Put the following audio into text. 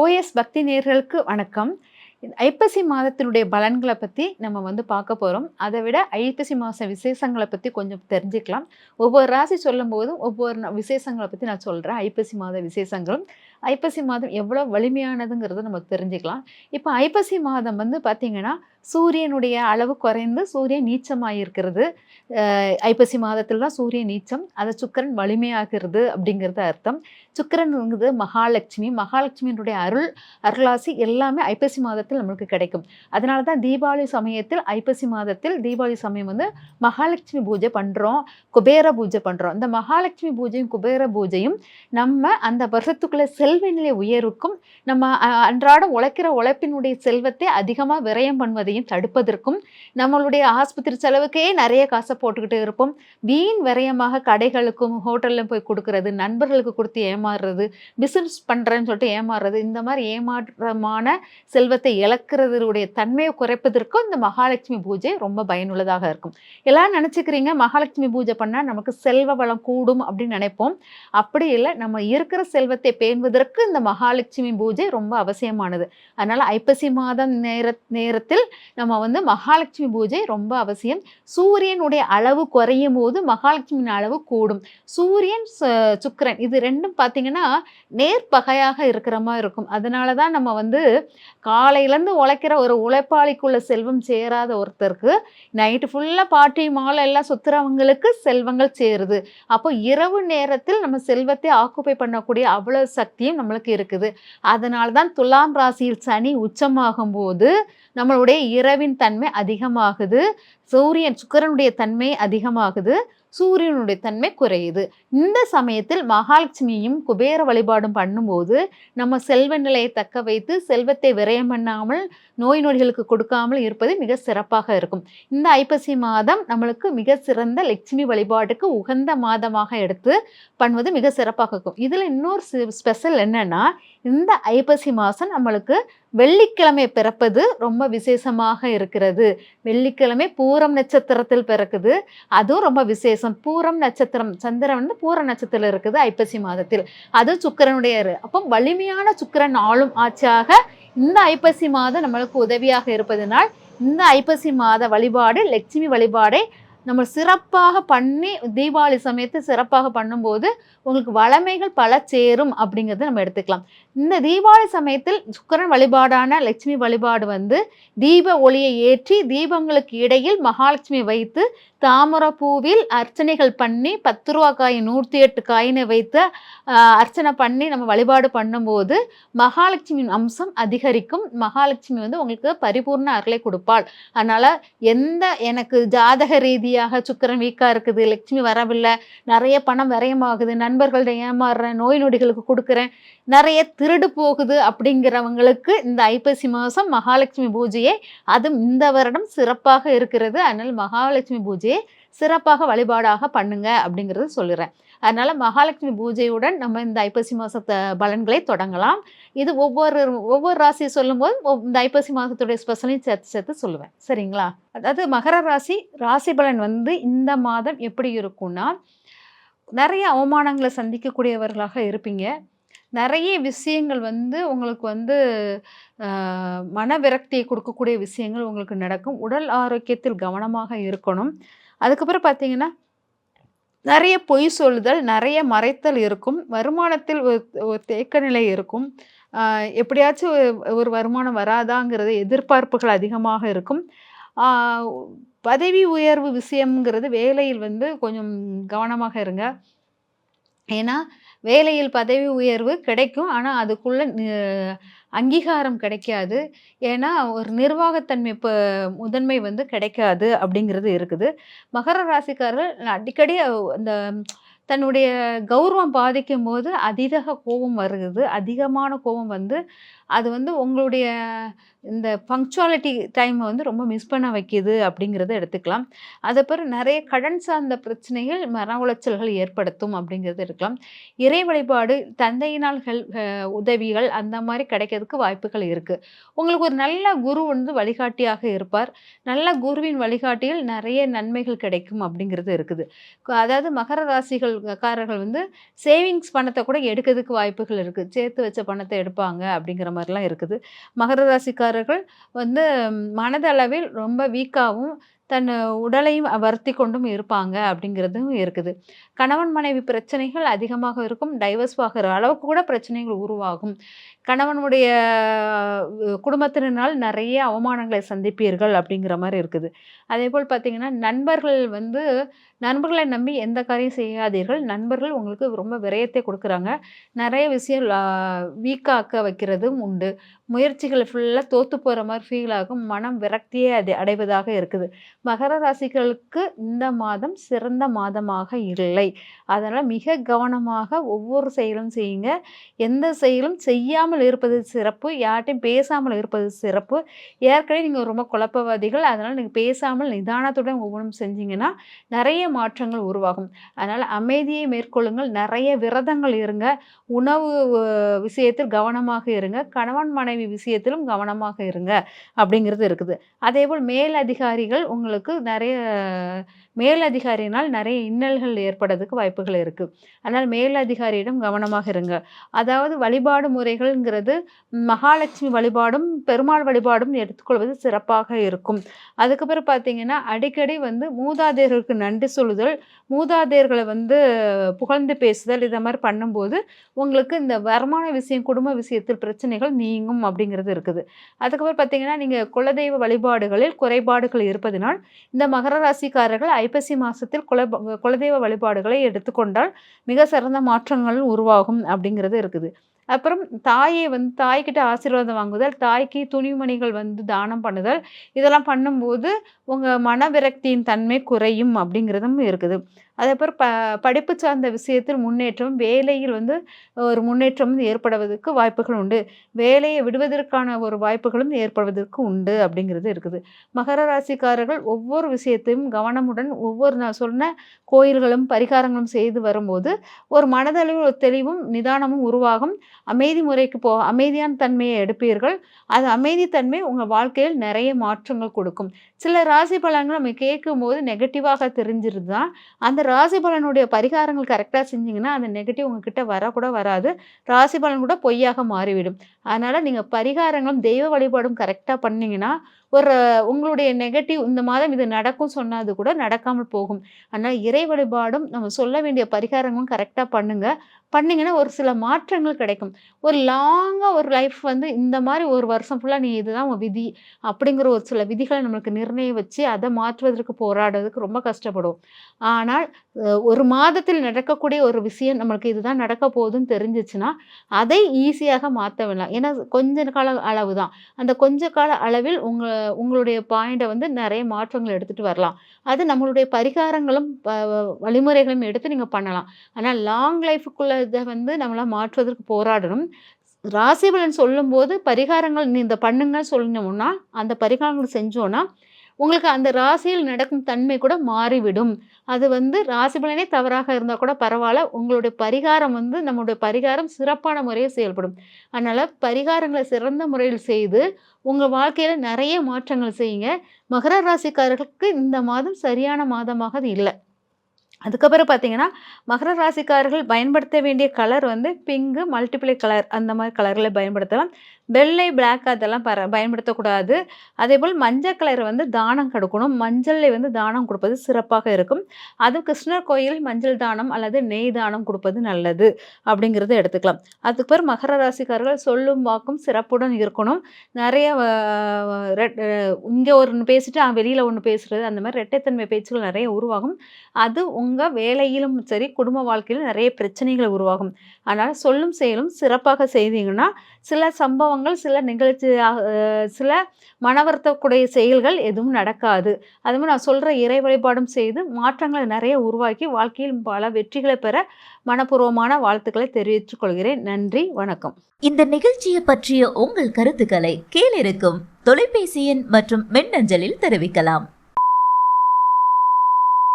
OS பக்தி நேர்களுக்கு வணக்கம். ஐப்பசி மாதத்தினுடைய பலன்களை பற்றி நம்ம வந்து பார்க்க போகிறோம் அதை விட ஐப்பசி மாத விசேஷங்களை பற்றி கொஞ்சம் தெரிஞ்சுக்கலாம். ஒவ்வொரு ராசி சொல்லும் போதும் ஒவ்வொரு விசேஷங்களை பற்றி நான் சொல்கிறேன் ஐப்பசி மாத விசேஷங்களும். ஐப்பசி மாதம் எவ்வளோ வலிமையானதுங்கிறத நம்ம தெரிஞ்சுக்கலாம். இப்போ ஐப்பசி மாதம் வந்து பார்த்திங்கன்னா சூரியனுடைய அளவு குறைந்து சூரியன் நீச்சமாக இருக்கிறது ஐப்பசி மாதத்தில் தான் சூரியன் நீச்சம் அதை சுக்கிரன் வலிமையாகிறது அப்படிங்கிறது அர்த்தம். சுக்கரன்ங்கிறது மகாலட்சுமி மகாலட்சுமியினுடைய அருள் அருளாசி எல்லாமே ஐப்பசி மாதத்தில் நம்மளுக்கு கிடைக்கும். அதனால தான் தீபாவளி சமயத்தில் ஐப்பசி மாதத்தில் தீபாவளி சமயம் வந்து மகாலட்சுமி பூஜை பண்ணுறோம் குபேர பூஜை பண்ணுறோம் இந்த மகாலட்சுமி பூஜையும் குபேர பூஜையும் நம்ம அந்த வருஷத்துக்குள்ளே செல் செல்வ நிலை உயர்வுக்கும் நம்ம அன்றாடம் உழைக்கிற உழைப்பினுடைய செல்வத்தை அதிகமாக விரயம் பண்ணுவதையும் தடுப்பதற்கும் நம்மளுடைய ஆஸ்பத்திரி செலவுக்கே நிறைய காசை போட்டுக்கிட்டு இருப்போம். வீண் விரயமாக கடைகளுக்கும் ஹோட்டல்ல போய் கொடுக்கறது நண்பர்களுக்கு கொடுத்து ஏமாறுறது பிசினஸ் பண்ணுறேன்னு சொல்லிட்டு ஏமாறுறது இந்த மாதிரி ஏமாற்றமான செல்வத்தை இழக்கிறதுடைய தன்மையை குறைப்பதற்கும் இந்த மகாலட்சுமி பூஜை ரொம்ப பயனுள்ளதாக இருக்கும். எல்லாம் நினச்சிக்கிறீங்க மகாலட்சுமி பூஜை பண்ணால் நமக்கு செல்வ வளம் கூடும் அப்படின்னு நினைப்போம். அப்படி இல்லை நம்ம இருக்கிற செல்வத்தை பேணுவதற்கு இந்த மகாலட்சுமி பூஜை ரொம்ப அவசியமானது. அதனால் ஐப்பசி மாதம் நேர நேரத்தில் நம்ம வந்து மகாலட்சுமி பூஜை ரொம்ப அவசியம். சூரியனுடைய அளவு குறையும் போது மகாலட்சுமியின் அளவு கூடும். சூரியன் சுக்கரன் இது ரெண்டும் பார்த்தீங்கன்னா நேர்பகையாக இருக்கிற மாதிரி இருக்கும். அதனால தான் நம்ம வந்து காலையிலேருந்து உழைக்கிற ஒரு உழைப்பாளிக்குள்ள செல்வம் சேராத ஒருத்தருக்கு நைட்டு ஃபுல்லாக பாட்டி மாலை எல்லாம் சுற்றுறவங்களுக்கு செல்வங்கள் சேருது. அப்போ இரவு நேரத்தில் நம்ம செல்வத்தை ஆக்குப்பை பண்ணக்கூடிய அவ்வளோ சக்தியும் நம்மளுக்கு இருக்குது. அதனால தான் துலாம் ராசியில் சனி உச்சமாகும் போது நம்மளுடைய இரவின் தன்மை அதிகமாகுது. சூரியன் சுக்கிரனுடைய தன்மை அதிகமாகுது. சூரியனுடைய தன்மை குறையுது. இந்த சமயத்தில் மகாலட்சுமியும் குபேர வழிபாடும் பண்ணும்போது நம்ம செல்வ நிலையை தக்க வைத்து செல்வத்தை விரயம் பண்ணாமல் நோய் நொடிகளுக்கு கொடுக்காமல் இருப்பது மிக சிறப்பாக இருக்கும். இந்த ஐப்பசி மாதம் நம்மளுக்கு மிக சிறந்த லட்சுமி வழிபாட்டுக்கு உகந்த மாதமாக எடுத்து பண்ணுவது மிக சிறப்பாக இருக்கும். இதில் இன்னொரு ஸ்பெஷல் என்னன்னா இந்த ஐப்பசி மாதம் நம்மளுக்கு வெள்ளிக்கிழமை பிறப்பது ரொம்ப விசேஷமாக இருக்கிறது. வெள்ளிக்கிழமை பூரம் நட்சத்திரத்தில் பிறக்குது. அதுவும் ரொம்ப விசேஷம். பூரம் நட்சத்திரம் சந்திரன் வந்து பூர நட்சத்திரம் இருக்குது ஐப்பசி மாதத்தில். அது சுக்கரனுடைய அப்போ வலிமையான சுக்கிரன் ஆளும் ஆட்சியாக இந்த ஐப்பசி மாதம் நம்மளுக்கு உதவியாக இருப்பதனால் இந்த ஐப்பசி மாத வழிபாடு லட்சுமி வழிபாடை நம்ம சிறப்பாக பண்ணி தீபாவளி சமயத்தை சிறப்பாக பண்ணும்போது உங்களுக்கு வளமைகள் பல சேரும் அப்படிங்கிறத நம்ம எடுத்துக்கலாம். இந்த தீபாவளி சமயத்தில் சுக்கரன் வழிபாடான லட்சுமி வழிபாடு வந்து தீப ஒளியை ஏற்றி தீபங்களுக்கு இடையில் மகாலட்சுமி வைத்து தாமரை பூவில் அர்ச்சனைகள் பண்ணி பத்து ரூபா காய் நூற்றி எட்டு காயினை வைத்து அர்ச்சனை பண்ணி நம்ம வழிபாடு பண்ணும்போது மகாலட்சுமியின் அம்சம் அதிகரிக்கும். மகாலட்சுமி வந்து உங்களுக்கு பரிபூர்ண அருளை கொடுப்பாள். அதனால் எந்த எனக்கு ஜாதக ரீதியாக சுக்கிரன் வீக்காக இருக்குது லட்சுமி வரவில்லை நிறைய பணம் விரயமாகுது நண்பர்கள்ட்ட ஏமாறுறேன் நோய் நொடிகளுக்கு கொடுக்குறேன் நிறைய திருடு போகுது அப்படிங்கிறவங்களுக்கு இந்த ஐப்பசி மாதம் மகாலட்சுமி பூஜையை அது இந்த வருடம் சிறப்பாக இருக்கிறது. அதனால் மகாலட்சுமி பூஜையை சிறப்பாக வழிபாடாக பண்ணுங்க அப்படிங்கிறது சொல்லுறேன். அதனால மகாலட்சுமி பூஜையுடன் நம்ம இந்த ஐப்பசி மாதத்தை பலன்களை தொடங்கலாம். இது ஒவ்வொரு ஒவ்வொரு ராசியை சொல்லும்போது இந்த ஐப்பசி மாதத்துடைய ஸ்பெஷலையும் சேர்த்து சேர்த்து சொல்லுவேன். சரிங்களா? அதாவது மகர ராசி ராசி பலன் வந்து இந்த மாதம் எப்படி இருக்கும்னா நிறைய அவமானங்களை சந்திக்கக்கூடியவர்களாக இருப்பீங்க. நிறைய விஷயங்கள் வந்து உங்களுக்கு வந்து மன விரக்தியை கொடுக்கக்கூடிய விஷயங்கள் உங்களுக்கு நடக்கும். உடல் ஆரோக்கியத்தில் கவனமாக இருக்கணும். அதுக்கப்புறம் பார்த்தீங்கன்னா நிறைய பொய் சொல்லுதல் நிறைய மறைத்தல் இருக்கும். வருமானத்தில் ஒரு ஒரு தேக்க நிலை இருக்கும். எப்படியாச்சும் ஒரு- ஒரு வருமானம் வராதாங்கிறது எதிர்பார்ப்புகள் அதிகமாக இருக்கும். பதவி உயர்வு விஷயம்ங்கிறது வேலையில் வந்து கொஞ்சம் கவனமாக இருங்க. ஏன்னா வேலையில் பதவி உயர்வு கிடைக்கும். ஆனால் அதுக்குள்ள அங்கீகாரம் கிடைக்காது. ஏன்னா ஒரு நிர்வாகத்தன்மை இப்போ முதன்மை வந்து கிடைக்காது அப்படிங்கிறது இருக்குது. மகர ராசிக்காரர்கள் அடிக்கடி அந்த தன்னுடைய கௌரவம் பாதிக்கும் போது அதிக கோபம் வருகிறது அதிகமான கோபம் வந்து அது வந்து உங்களுடைய இந்த பங்க்சுவாலிட்டி டைமை வந்து ரொம்ப மிஸ் பண்ண வைக்கிது அப்படிங்கிறத எடுத்துக்கலாம். அது பிறகு நிறைய கடன் சார்ந்த பிரச்சனைகள் மன உளைச்சல்கள் ஏற்படுத்தும் அப்படிங்கிறது இருக்கலாம். இறை வழிபாடு தந்தையினால் ஹெல் உதவிகள் அந்த மாதிரி கிடைக்கிறதுக்கு வாய்ப்புகள் இருக்குது உங்களுக்கு ஒரு நல்ல குரு வந்து வழிகாட்டியாக இருப்பார். நல்ல குருவின் வழிகாட்டியில் நிறைய நன்மைகள் கிடைக்கும் அப்படிங்கிறது இருக்குது. அதாவது மகர ராசிகள்காரர்கள் வந்து சேவிங்ஸ் பணத்தை கூட எடுக்கிறதுக்கு வாய்ப்புகள் இருக்குது சேர்த்து வச்ச பணத்தை எடுப்பாங்க அப்படிங்கிற மாதிரி மாதிரிலாம் இருக்குது. மகர ராசிக்காரர்கள் வந்து மனதளவில் ரொம்ப வீக்காகவும் தன் உடலையும் வருத்தி கொண்டும் இருப்பாங்க அப்படிங்கிறதும் இருக்குது. கணவன் மனைவி பிரச்சனைகள் அதிகமாக இருக்கும். டைவர்ஸ் ஆகிற அளவுக்கு கூட பிரச்சனைகள் உருவாகும். கணவனுடைய குடும்பத்தினால் நிறைய அவமானங்களை சந்திப்பீர்கள் அப்படிங்கிற மாதிரி இருக்குது. அதே போல் பார்த்தீங்கன்னா நண்பர்கள் வந்து நண்பர்களை நம்பி எந்த காரியம் செய்யாதீர்கள். நண்பர்கள் உங்களுக்கு ரொம்ப விரயத்தை கொடுக்குறாங்க. நிறைய விஷயம் வீக்காக்க வைக்கிறதும் உண்டு. முயற்சிகள் ஃபுல்லாக தோத்து போகிற மாதிரி ஃபீல் ஆகும். மனம் விரக்தியே அது அடைவதாக இருக்குது. மகர ராசிகளுக்கு இந்த மாதம் சிறந்த மாதமாக இல்லை. அதனால் மிக கவனமாக ஒவ்வொரு செயலும் செய்யுங்க. எந்த செயலும் செய்யாமல் இருப்பது சிறப்பு. யார்ட்டையும் பேசாமல் இருப்பது சிறப்பு. ஏற்கனவே நீங்கள் ரொம்ப குழப்பவாதிகள். அதனால் நீங்கள் பேசாமல் நிதானத்துடன் ஒவ்வொன்றும் செஞ்சீங்கன்னா நிறைய மாற்றங்கள் உருவாகும். அதனால் அமைதியை மேற்கொள்ளுங்கள். நிறைய விரதங்கள் இருங்க. உணவு விஷயத்தில் கவனமாக இருங்க. கணவன் மனைவி விஷயத்திலும் கவனமாக இருங்க அப்படிங்கிறது இருக்குது. அதேபோல் மேல் அதிகாரிகள் உங்களுக்கு நிறைய மேலதிகாரியினால் நிறைய இன்னல்கள் ஏற்படுறதுக்கு வாய்ப்புகள் இருக்குது அதனால் மேலதிகாரியிடம் கவனமாக இருங்க. அதாவது வழிபாடு முறைகள்ங்கிறது மகாலட்சுமி வழிபாடும் பெருமாள் வழிபாடும் எடுத்துக்கொள்வது சிறப்பாக இருக்கும். அதுக்கப்புறம் பார்த்தீங்கன்னா அடிக்கடி வந்து மூதாதையர்களுக்கு நன்றி சொல்லுதல் மூதாதையர்களை வந்து புகழ்ந்து பேசுதல் இதை மாதிரி பண்ணும்போது உங்களுக்கு இந்த வருமான விஷயம் குடும்ப விஷயத்தில் பிரச்சனைகள் நீங்கும் அப்படிங்கிறது இருக்குது. அதுக்கப்புறம் பார்த்தீங்கன்னா நீங்கள் குலதெய்வ வழிபாடுகளில் குறைபாடுகள் இருப்பதனால் இந்த மகர ராசிக்காரர்கள் ஐப்பசி மாதத்தில் குல குலதெய்வ வழிபாடுகளை எடுத்துக்கொண்டால் மிக சிறந்த மாற்றங்கள் உருவாகும் அப்படிங்கிறது இருக்குது. அப்புறம் தாயை வந்து தாய்கிட்ட ஆசீர்வாதம் வாங்குதல் தாய்க்கு துணிமணிகள் வந்து தானம் பண்ணுதல். இதெல்லாம் பண்ணும்போது உங்கள் மன விரக்தியின் தன்மை குறையும் அப்படிங்கிறதும் இருக்குது. அதேபோல் ப படிப்பு சார்ந்த விஷயத்தில் முன்னேற்றம் வேலையில் வந்து ஒரு முன்னேற்றம் ஏற்படுவதற்கு வாய்ப்புகள் உண்டு. வேலையை விடுவதற்கான ஒரு வாய்ப்புகளும் ஏற்படுவதற்கு உண்டு அப்படிங்கிறது இருக்குது. மகர ராசிக்காரர்கள் ஒவ்வொரு விஷயத்தையும் கவனமுடன் ஒவ்வொரு நான் சொன்ன கோயில்களும் பரிகாரங்களும் செய்து வரும்போது ஒரு மனதளவில் ஒரு தெளிவும் நிதானமும் உருவாகும். அமைதி முறைக்கு போ அமைதியான தன்மையை எடுப்பீர்கள். அது அமைதித்தன்மை உங்கள் வாழ்க்கையில் நிறைய மாற்றங்கள் கொடுக்கும். சில ராசி பலன்கள் நம்ம கேட்கும்போது நெகட்டிவாக தெரிஞ்சிருது தான் அந்த ராசி பலனுடைய பரிகாரங்கள் கரெக்டாக செஞ்சீங்கன்னா அந்த நெகட்டிவ் உங்ககிட்ட வரக்கூட வராது. ராசி பலன் கூட பொய்யாக மாறிவிடும். அதனால் நீங்கள் பரிகாரங்களும் தெய்வ வழிபாடும் கரெக்டாக பண்ணிங்கன்னா ஒரு உங்களுடைய நெகட்டிவ் இந்த மாதம் இது நடக்கும் சொன்னது கூட நடக்காமல் போகும். ஆனால் இறை வழிபாடும் நம்ம சொல்ல வேண்டிய பரிகாரங்களும் கரெக்டாக பண்ணுங்க. பண்ணிங்கன்னா ஒரு சில மாற்றங்கள் கிடைக்கும். ஒரு லாங்காக ஒரு லைஃப் வந்து இந்த மாதிரி ஒரு வருஷம் ஃபுல்லாக நீ இதுதான் உன் விதி அப்படிங்கிற ஒரு சில விதிகளை நம்மளுக்கு நிர்ணயம் வச்சு அதை மாற்றுவதற்கு போராடுறதுக்கு ரொம்ப கஷ்டப்படும் ஆனால் ஒரு மாதத்தில் நடக்கக்கூடிய ஒரு விஷயம் நம்மளுக்கு இதுதான் நடக்க போகுதுன்னு தெரிஞ்சிச்சுன்னா அதை ஈஸியாக மாற்ற வேண்டாம். ஏன்னா கொஞ்ச கால அளவு தான் அந்த கொஞ்ச கால அளவில் உங்கள் உங்களுடைய பாயிண்டை வந்து நிறைய மாற்றங்கள் எடுத்துகிட்டு வரலாம். அது நம்மளுடைய பரிகாரங்களும் வழிமுறைகளும் எடுத்து நீங்கள் பண்ணலாம். ஆனால் லாங் லைஃபுக்குள்ள இதை வந்து நம்மளால் மாற்றுவதற்கு போராடணும். ராசிபலன் சொல்லும்போது பரிகாரங்கள் நீ இந்த பண்ணுங்க சொல்லணும்னா அந்த பரிகாரங்கள் செஞ்சோன்னா உங்களுக்கு அந்த ராசியில் நடக்கும் தன்மை கூட மாறிவிடும். அது வந்து ராசி பலனே தவறாக இருந்தால் கூட பரவாயில்ல. உங்களுடைய பரிகாரம் வந்து நம்மளுடைய பரிகாரம் சிறப்பான முறையில் செயல்படும். அதனால் பரிகாரங்களை சிறந்த முறையில் செய்து உங்கள் வாழ்க்கையில் நிறைய மாற்றங்கள் செய்யுங்க. மகர ராசிக்காரர்களுக்கு இந்த மாதம் சரியான மாதமாக அது இல்லை. அதுக்கப்புறம் பார்த்தீங்கன்னா மகர ராசிக்காரர்கள் பயன்படுத்த வேண்டிய கலர் வந்து பிங்கு மல்டிப்ளை கலர் அந்த மாதிரி கலரில் பயன்படுத்தலாம். வெள்ளை பிளாக் அதெல்லாம் பர பயன்படுத்தக்கூடாது. அதே போல் மஞ்சள் கலர் வந்து தானம் கொடுக்கணும். மஞ்சளில் வந்து தானம் கொடுப்பது சிறப்பாக இருக்கும். அது கிருஷ்ணர் கோயில் மஞ்சள் தானம் அல்லது நெய் தானம் கொடுப்பது நல்லது அப்படிங்கிறத எடுத்துக்கலாம். அதுக்கப்புறம் மகர ராசிக்காரர்கள் சொல்லும் வாக்கும் சிறப்புடன் இருக்கணும். நிறைய இங்கே ஒன்று பேசிட்டு வெளியில் ஒன்று பேசுகிறது அந்த மாதிரி ரெட்டைத்தன்மை பேச்சுகள் நிறைய உருவாகும். அது உங்கள் வேலையிலும் சரி குடும்ப வாழ்க்கையிலும் நிறைய பிரச்சனைகள் உருவாகும். அதனால் சொல்லும் செயலும் சிறப்பாக செய்தீங்கன்னா சில சம்பவங்கள் சில நிகழ்ச்சி சில மனவர்த்தக்கூடிய செயல்கள் எதுவும் நடக்காது. அது மாதிரி நான் சொல்கிற இறை வழிபாடும் செய்து மாற்றங்களை நிறைய உருவாக்கி வாழ்க்கையில் பல வெற்றிகளை பெற மனப்பூர்வமான வாழ்த்துக்களை தெரிவித்துக் கொள்கிறேன். நன்றி வணக்கம். இந்த நிகழ்ச்சியை பற்றிய உங்கள் கருத்துக்களை கீழிருக்கும் தொலைபேசி எண் மற்றும் மின்னஞ்சலில் தெரிவிக்கலாம்.